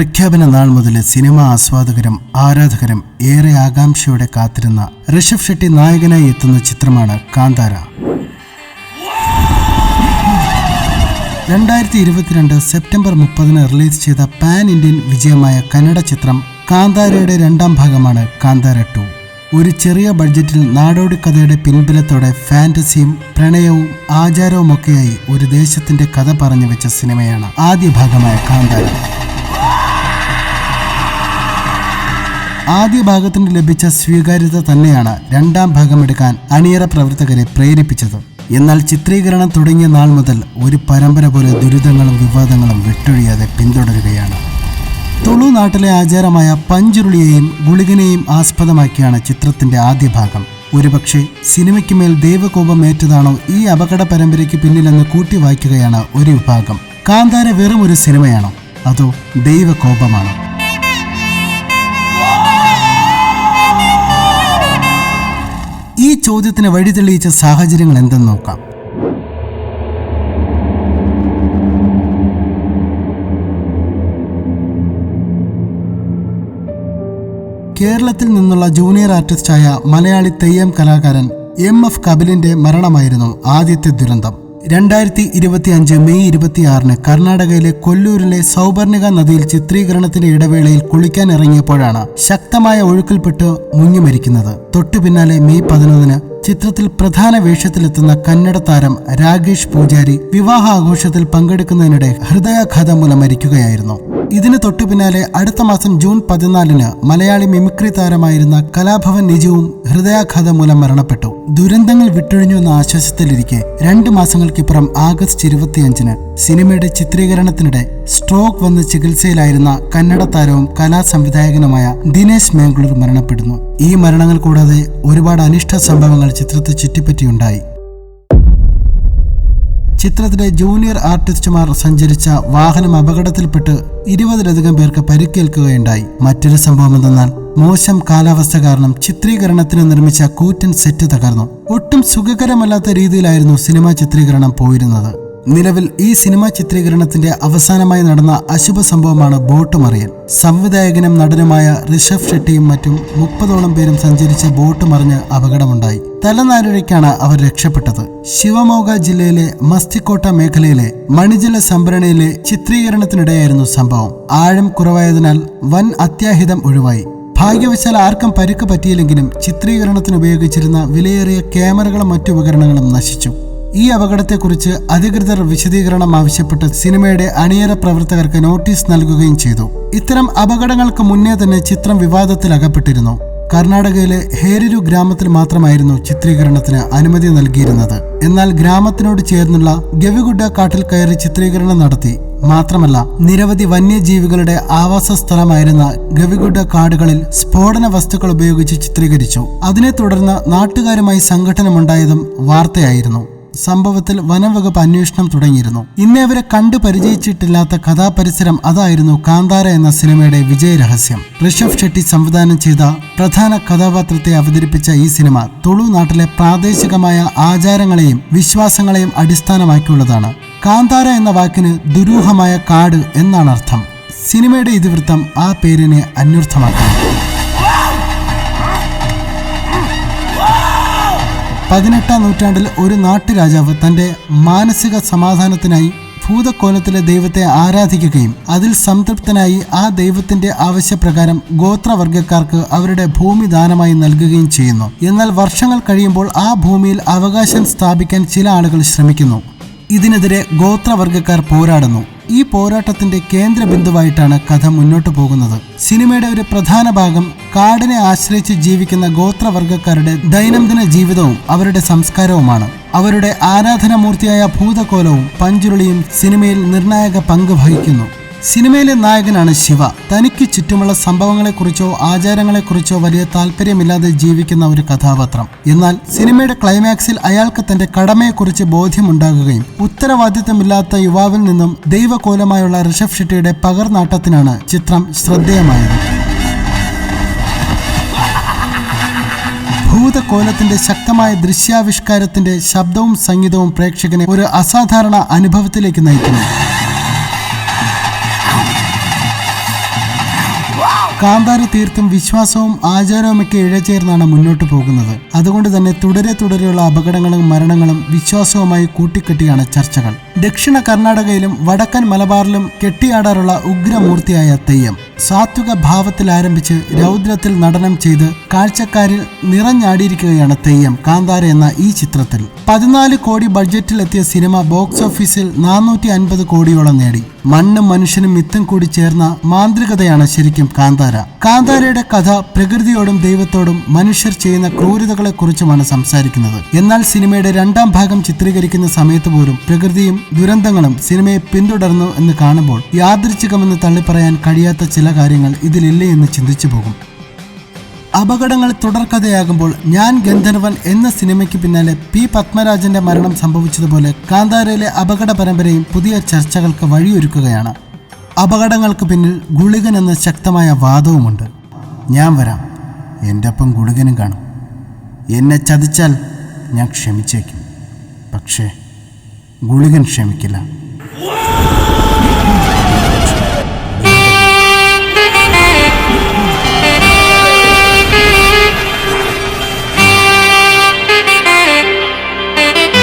പ്രഖ്യാപന നാൾ മുതൽ സിനിമാ ആസ്വാദകരും ആരാധകരും ഏറെ ആകാംക്ഷയോടെ കാത്തിരുന്ന ഋഷഭ് ഷെട്ടി നായകനായി എത്തുന്ന ചിത്രമാണ് കാന്താര. രണ്ടായിരത്തി ഇരുപത്തിരണ്ട് സെപ്റ്റംബർ മുപ്പതിന് റിലീസ് ചെയ്ത പാൻ ഇന്ത്യൻ വിജയമായ കന്നഡ ചിത്രം കാന്താരയുടെ രണ്ടാം ഭാഗമാണ് കാന്താര ടു. ഒരു ചെറിയ ബഡ്ജറ്റിൽ നാടോടി കഥയുടെ പിൻബലത്തോടെ ഫാന്റസിയും പ്രണയവും ആചാരവുമൊക്കെയായി ഒരു ദേശത്തിന്റെ കഥ പറഞ്ഞു വെച്ച സിനിമയാണ് ആദ്യ ഭാഗമായ കാന്താര. ആദ്യ ഭാഗത്തിന് ലഭിച്ച സ്വീകാര്യത തന്നെയാണ് രണ്ടാം ഭാഗം എടുക്കാൻ അണിയറ പ്രവർത്തകരെ പ്രേരിപ്പിച്ചത്. എന്നാൽ ചിത്രീകരണം തുടങ്ങിയ നാൾ മുതൽ ഒരു പരമ്പര പോലെ ദുരിതങ്ങളും വിവാദങ്ങളും വിട്ടൊഴിയാതെ പിന്തുടരുകയാണ്. തുളു നാട്ടിലെ ആചാരമായ പഞ്ചുരുളിയെയും ഗുളികനെയും ആസ്പദമാക്കിയാണ് ചിത്രത്തിന്റെ ആദ്യ ഭാഗം. ഒരുപക്ഷെ സിനിമയ്ക്ക് മേൽ ദൈവകോപം ഏറ്റതാണോ ഈ അപകട പരമ്പരയ്ക്ക് പിന്നിലെന്ന് കൂട്ടിവായിക്കുകയാണ് ഒരു വിഭാഗം. കാന്താര വെറും ഒരു സിനിമയാണോ? അതോ ദൈവകോപമാണോ? ചോദ്യത്തിന് വഴി തെളിയിച്ച സാഹചര്യങ്ങൾ എന്തെന്ന് നോക്കാം. കേരളത്തിൽ നിന്നുള്ള ജൂനിയർ ആർട്ടിസ്റ്റായ മലയാളി തെയ്യം കലാകാരൻ എം എഫ് കപിലിന്റെ മരണമായിരുന്നു ആദ്യത്തെ ദുരന്തം. രണ്ടായിരത്തി ഇരുപത്തി അഞ്ച് മെയ് ഇരുപത്തിയാറിന് കർണാടകയിലെ കൊല്ലൂരിലെ സൗപർണിക നദിയിൽ ചിത്രീകരണത്തിന്റെ ഇടവേളയിൽ കുളിക്കാൻ ഇറങ്ങിയപ്പോഴാണ് ശക്തമായ ഒഴുക്കിൽപ്പെട്ട് മുങ്ങി മരിക്കുന്നത് തൊട്ടു പിന്നാലെ മെയ് പതിനൊന്നിന് ചിത്രത്തിൽ പ്രധാന വേഷത്തിലെത്തുന്ന കന്നഡ താരം രാകേഷ് പൂജാരി വിവാഹ ആഘോഷത്തിൽ പങ്കെടുക്കുന്നതിനിടെ ഹൃദയാഘാതം മൂലം മരിക്കുകയായിരുന്നു. ഇതിന് തൊട്ടു പിന്നാലെ അടുത്ത മാസം ജൂൺ പതിനാലിന് മലയാളി മിമിക്രി താരമായിരുന്ന കലാഭവൻ നിജുവും ഹൃദയാഘാതം മൂലം മരണപ്പെട്ടു. ദുരന്തങ്ങൾ വിട്ടൊഴിഞ്ഞു എന്ന ആശ്വാസത്തിലിരിക്കെ രണ്ട് മാസങ്ങൾക്കിപ്പുറം ആഗസ്റ്റ് ഇരുപത്തിയഞ്ചിന് സിനിമയുടെ ചിത്രീകരണത്തിനിടെ സ്ട്രോക്ക് വന്ന് ചികിത്സയിലായിരുന്ന കന്നഡ താരവും കലാസംവിധായകനുമായ ദിനേശ് മേംഗ്ലൂർ മരണപ്പെടുന്നു. ഈ മരണങ്ങൾ കൂടാതെ ഒരുപാട് അനിഷ്ട സംഭവങ്ങൾ ചിത്രത്തെ ചുറ്റിപ്പറ്റിയുണ്ടായി. ചിത്രത്തിലെ ജൂനിയർ ആർട്ടിസ്റ്റുമാർ സഞ്ചരിച്ച വാഹനം അപകടത്തിൽപ്പെട്ട് ഇരുപതിലധികം പേർക്ക് പരിക്കേൽക്കുകയുണ്ടായി. മറ്റൊരു സംഭവം എന്തെന്നാൽ മോശം കാലാവസ്ഥ കാരണം ചിത്രീകരണത്തിന് നിർമ്മിച്ച കൂറ്റൻ സെറ്റ് തകർന്നു. ഒട്ടും സുഖകരമല്ലാത്ത രീതിയിലായിരുന്നു സിനിമാ ചിത്രീകരണം പോയിരുന്നത്. നിലവിൽ ഈ സിനിമാ ചിത്രീകരണത്തിന്റെ അവസാനമായി നടന്ന അശുഭ സംഭവമാണ് ബോട്ട് മറിയൽ സംവിധായകനും നടനുമായ ഋഷഭ് ഷെട്ടിയും മറ്റും മുപ്പതോളം പേരും സഞ്ചരിച്ച ബോട്ട് മറിഞ്ഞ് അപകടമുണ്ടായി. തലനാരിഴയ്ക്കാണ് അവർ രക്ഷപ്പെട്ടത്. ശിവമോഗ ജില്ലയിലെ മസ്തിക്കോട്ട മേഖലയിലെ മണിജല സംഭരണിയിലെ ചിത്രീകരണത്തിനിടെയായിരുന്നു സംഭവം. ആഴം കുറവായതിനാൽ വൻ അത്യാഹിതം ഒഴിവായി. ഭാഗ്യവശാൽ ആർക്കും പരിക്ക് പറ്റിയില്ലെങ്കിലും ചിത്രീകരണത്തിന് ഉപയോഗിച്ചിരുന്ന വിലയേറിയ ക്യാമറകളും മറ്റു ഉപകരണങ്ങളും നശിച്ചു. ഈ അപകടത്തെക്കുറിച്ച് അധികൃതർ വിശദീകരണം ആവശ്യപ്പെട്ട് സിനിമയുടെ അണിയറ പ്രവർത്തകർക്ക് നോട്ടീസ് നൽകുകയും ചെയ്തു. ഇത്തരം അപകടങ്ങൾക്ക് മുന്നേ തന്നെ ചിത്രം വിവാദത്തിലകപ്പെട്ടിരുന്നു കർണാടകയിലെ ഹേരിരു ഗ്രാമത്തിൽ മാത്രമായിരുന്നു ചിത്രീകരണത്തിന് അനുമതി നൽകിയിരുന്നത്. എന്നാൽ ഗ്രാമത്തിനോട് ചേർന്നുള്ള ഗവിഗുഡ കാട്ടിൽ കയറി ചിത്രീകരണം നടത്തി. മാത്രമല്ല നിരവധി വന്യജീവികളുടെ ആവാസ സ്ഥലമായിരുന്ന ഗവിഗുഡ കാടുകളിൽ സ്ഫോടന വസ്തുക്കൾ ഉപയോഗിച്ച് ചിത്രീകരിച്ചു. അതിനെ തുടർന്ന് നാട്ടുകാരുമായി സംഘടനമുണ്ടായതും വാർത്തയായിരുന്നു. സംഭവത്തിൽ വനംവകുപ്പ് അന്വേഷണം തുടങ്ങിയിരുന്നു. ഇന്നേ അവരെ കണ്ടു പരിചയിച്ചിട്ടില്ലാത്ത കഥാപരിസരം അതായിരുന്നു കാന്താര എന്ന സിനിമയുടെ വിജയരഹസ്യം. ഋഷഭ് ഷെട്ടി സംവിധാനം ചെയ്ത പ്രധാന കഥാപാത്രത്തെ അവതരിപ്പിച്ച ഈ സിനിമ തുളു നാട്ടിലെ പ്രാദേശികമായ ആചാരങ്ങളെയും വിശ്വാസങ്ങളെയും അടിസ്ഥാനമാക്കിയുള്ളതാണ്. കാന്താര എന്ന വാക്കിന് ദുരൂഹമായ കാട് എന്നാണ് അർത്ഥം. സിനിമയുടെ ഇതിവൃത്തം ആ പേരിനെ അന്വർത്ഥമാക്കുന്നു. പതിനെട്ടാം നൂറ്റാണ്ടിൽ ഒരു നാട്ടുരാജാവ് തന്റെ മാനസിക സമാധാനത്തിനായി ഭൂതക്കോലത്തിലെ ദൈവത്തെ ആരാധിക്കുകയും അതിൽ സംതൃപ്തനായി ആ ദൈവത്തിന്റെ ആവശ്യപ്രകാരം ഗോത്രവർഗക്കാർക്ക് അവരുടെ ഭൂമി ദാനമായി നൽകുകയും ചെയ്യുന്നു. എന്നാൽ വർഷങ്ങൾ കഴിയുമ്പോൾ ആ ഭൂമിയിൽ അവകാശം സ്ഥാപിക്കാൻ ചില ആളുകൾ ശ്രമിക്കുന്നു. ഇതിനെതിരെ ഗോത്രവർഗക്കാർ പോരാടുന്നു. ഈ പോരാട്ടത്തിന്റെ കേന്ദ്ര ബിന്ദുവായിട്ടാണ് കഥ മുന്നോട്ടു പോകുന്നത്. സിനിമയുടെ ഒരു പ്രധാന ഭാഗം കാടിനെ ആശ്രയിച്ച് ജീവിക്കുന്ന ഗോത്രവർഗക്കാരുടെ ദൈനംദിന ജീവിതവും അവരുടെ സംസ്കാരവുമാണ്. അവരുടെ ആരാധനാമൂർത്തിയായ ഭൂതകോലവും പഞ്ചുരുളിയും സിനിമയിൽ നിർണായക പങ്ക് വഹിക്കുന്നു. സിനിമയിലെ നായകനാണ് ശിവ. തനിക്ക് ചുറ്റുമുള്ള സംഭവങ്ങളെക്കുറിച്ചോ ആചാരങ്ങളെക്കുറിച്ചോ വലിയ താല്പര്യമില്ലാതെ ജീവിക്കുന്ന ഒരു കഥാപാത്രം. എന്നാൽ സിനിമയുടെ ക്ലൈമാക്സിൽ അയാൾക്ക് തന്റെ കടമയെക്കുറിച്ച് ബോധ്യമുണ്ടാകുകയും ഉത്തരവാദിത്തമില്ലാത്ത യുവാവിൽ നിന്നും ദൈവകോലമായുള്ള ഋഷഭ് ഷെട്ടിയുടെ പകർനാട്ടത്തിനാണ് ചിത്രം ശ്രദ്ധേയമായത്. ഭൂതകോലത്തിന്റെ ശക്തമായ ദൃശ്യാവിഷ്കാരത്തിന്റെ ശബ്ദവും സംഗീതവും പ്രേക്ഷകനെ ഒരു അസാധാരണ അനുഭവത്തിലേക്ക് നയിക്കുന്നു. കാന്താര തീർത്തും വിശ്വാസവും ആചാരവുമൊക്കെ ഇഴചേർന്നാണ് മുന്നോട്ട് പോകുന്നത്. അതുകൊണ്ട് തന്നെ തുടരെ തുടരെയുള്ള അപകടങ്ങളും മരണങ്ങളും വിശ്വാസവുമായി കൂട്ടിക്കെട്ടിയാണ് ചർച്ചകൾ. ദക്ഷിണ കർണാടകയിലും വടക്കൻ മലബാറിലും കെട്ടിയാടാറുള്ള ഉഗ്രമൂർത്തിയായ തെയ്യം. സാത്വിക ഭാവത്തിൽ ആരംഭിച്ച് രൗദ്രത്തിൽ നടനം ചെയ്ത് കാഴ്ചക്കാരിൽ നിറഞ്ഞാടിയിരിക്കുകയാണ് തെയ്യം. കാന്താര എന്ന ഈ ചിത്രത്തിൽ പതിനാല് കോടി ബഡ്ജറ്റിൽ എത്തിയ സിനിമ ബോക്സ് ഓഫീസിൽ നാനൂറ്റി അൻപത് കോടിയോളം നേടി. മണ്ണും മനുഷ്യനും മിത്തും കൂടി ചേർന്ന മാന്ത്രികതയാണ് ശരിക്കും കാന്താര. കാന്താരയുടെ കഥ പ്രകൃതിയോടും ദൈവത്തോടും മനുഷ്യർ ചെയ്യുന്ന ക്രൂരതകളെ കുറിച്ചുമാണ് സംസാരിക്കുന്നത്. എന്നാൽ സിനിമയുടെ രണ്ടാം ഭാഗം ചിത്രീകരിക്കുന്ന സമയത്ത് പോലും പ്രകൃതിയും ദുരന്തങ്ങളും സിനിമയെ പിന്തുടർന്നു എന്ന് കാണുമ്പോൾ യാദൃച്ഛികമെന്ന് തള്ളിപ്പറയാൻ കഴിയാത്ത കാര്യങ്ങൾ ഇതിലില്ലേ എന്ന് ചിന്തിച്ചു പോകും. അപകടങ്ങൾ തുടർക്കഥയാകുമ്പോൾ ഞാൻ ഗന്ധർവൻ എന്ന സിനിമയ്ക്ക് പിന്നാലെ പി പത്മരാജന്റെ മരണം സംഭവിച്ചതുപോലെ കാന്താരയിലെ അപകട പരമ്പരയും പുതിയ ചർച്ചകൾക്ക് വഴിയൊരുക്കുകയാണ്. അപകടങ്ങൾക്ക് പിന്നിൽ ഗുളികൻ എന്ന ശക്തമായ വാദവുമുണ്ട്. ഞാൻ വരാം. എന്റെ ഒപ്പം ഗുളികനും കാണും. എന്നെ ചതിച്ചാൽ ഞാൻ ക്ഷമിച്ചേക്കും. പക്ഷേ ഗുളികൻ ക്ഷമിക്കില്ല.